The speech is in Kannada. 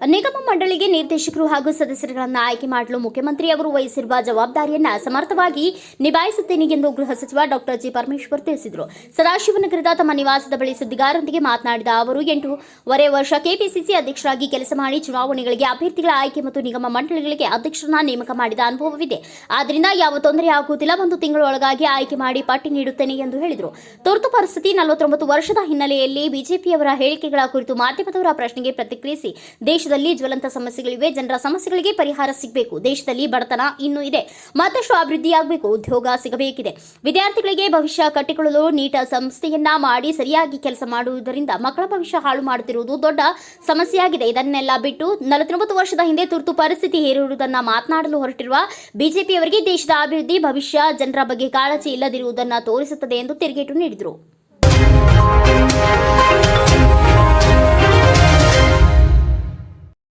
ನಿರ್ದೇಶಕರು ಹಾಗೂ ಸದಸ್ಯರುಗಳನ್ನು ಆಯ್ಕೆ ಮಾಡಲು ಮುಖ್ಯಮಂತ್ರಿ ಅವರು ವಹಿಸಿರುವ ಜವಾಬ್ದಾರಿಯನ್ನ ಸಮರ್ಥವಾಗಿ ನಿಭಾಯಿಸುತ್ತೇನೆ ಎಂದು ಗೃಹ ಸಚಿವ ಡಾಕ್ಟರ್ ಜಿ ಪರಮೇಶ್ವರ್ ತಿಳಿಸಿದರು. ಸದಾಶಿವನಗರದ ತಮ್ಮ ನಿವಾಸದ ಬಳಿ ಸುದ್ದಿಗಾರರೊಂದಿಗೆ ಮಾತನಾಡಿದ ಅವರು ಎಂಟೂವರೆ ವರ್ಷ ಕೆಪಿಸಿಸಿ ಅಧ್ಯಕ್ಷರಾಗಿ ಕೆಲಸ ಮಾಡಿ ಚುನಾವಣೆಗಳಿಗೆ ಅಭ್ಯರ್ಥಿಗಳ ಆಯ್ಕೆ ಮತ್ತು ನಿಗಮ ಮಂಡಳಿಗಳಿಗೆ ಅಧ್ಯಕ್ಷರನ್ನ ನೇಮಕ ಮಾಡಿದ ಅನುಭವವಿದೆ. ಆದ್ದರಿಂದ ಯಾವ ತೊಂದರೆ ಆಗುವುದಿಲ್ಲ, ಒಂದು ತಿಂಗಳೊಳಗಾಗಿ ಆಯ್ಕೆ ಮಾಡಿ ಪಟ್ಟಿ ನೀಡುತ್ತೇನೆ ಎಂದು ಹೇಳಿದರು. ತುರ್ತು ಪರಿಸ್ಥಿತಿ ನಲವತ್ತೊಂಬತ್ತು ವರ್ಷದ ಹಿನ್ನೆಲೆಯಲ್ಲಿ ಬಿಜೆಪಿಯವರ ಹೇಳಿಕೆಗಳ ಕುರಿತು ಮಾಧ್ಯಮದವರ ಪ್ರಶ್ನೆಗೆ ಪ್ರತಿಕ್ರಿಯಿಸಿ ದೇಶದಲ್ಲಿ ಜ್ವಲಂತ ಸಮಸ್ಯೆಗಳಿವೆ. ಜನರ ಸಮಸ್ಯೆಗಳಿಗೆ ಪರಿಹಾರ ಸಿಗಬೇಕು. ದೇಶದಲ್ಲಿ ಬಡತನ ಇನ್ನೂ ಇದೆ. ಮತ್ತಷ್ಟು ಅಭಿವೃದ್ಧಿಯಾಗಬೇಕು ಉದ್ಯೋಗ ಸಿಗಬೇಕಿದೆ. ವಿದ್ಯಾರ್ಥಿಗಳಿಗೆ ಭವಿಷ್ಯ ಕಟ್ಟಿಕೊಳ್ಳಲು ನೀಟ ಸಂಸ್ಥೆಯನ್ನ ಮಾಡಿ ಸರಿಯಾಗಿ ಕೆಲಸ ಮಾಡುವುದರಿಂದ ಮಕ್ಕಳ ಭವಿಷ್ಯ ಹಾಳು ಮಾಡುತ್ತಿರುವುದು ದೊಡ್ಡ ಸಮಸ್ಯೆಯಾಗಿದೆ. ಇದನ್ನೆಲ್ಲ ಬಿಟ್ಟು ನಲವತ್ತೊಂಬತ್ತು ವರ್ಷದ ಹಿಂದೆ ತುರ್ತು ಪರಿಸ್ಥಿತಿ ಹೇರಿರುವುದನ್ನು ಮಾತನಾಡಲು ಹೊರಟಿರುವ ಬಿಜೆಪಿಯವರಿಗೆ ದೇಶದ ಅಭಿವೃದ್ಧಿ, ಭವಿಷ್ಯ ಜನರ ಬಗ್ಗೆ ಕಾಳಜಿ ಇಲ್ಲದಿರುವುದನ್ನು ತೋರಿಸುತ್ತದೆ ಎಂದು ತಿರುಗೇಟು ನೀಡಿದರು.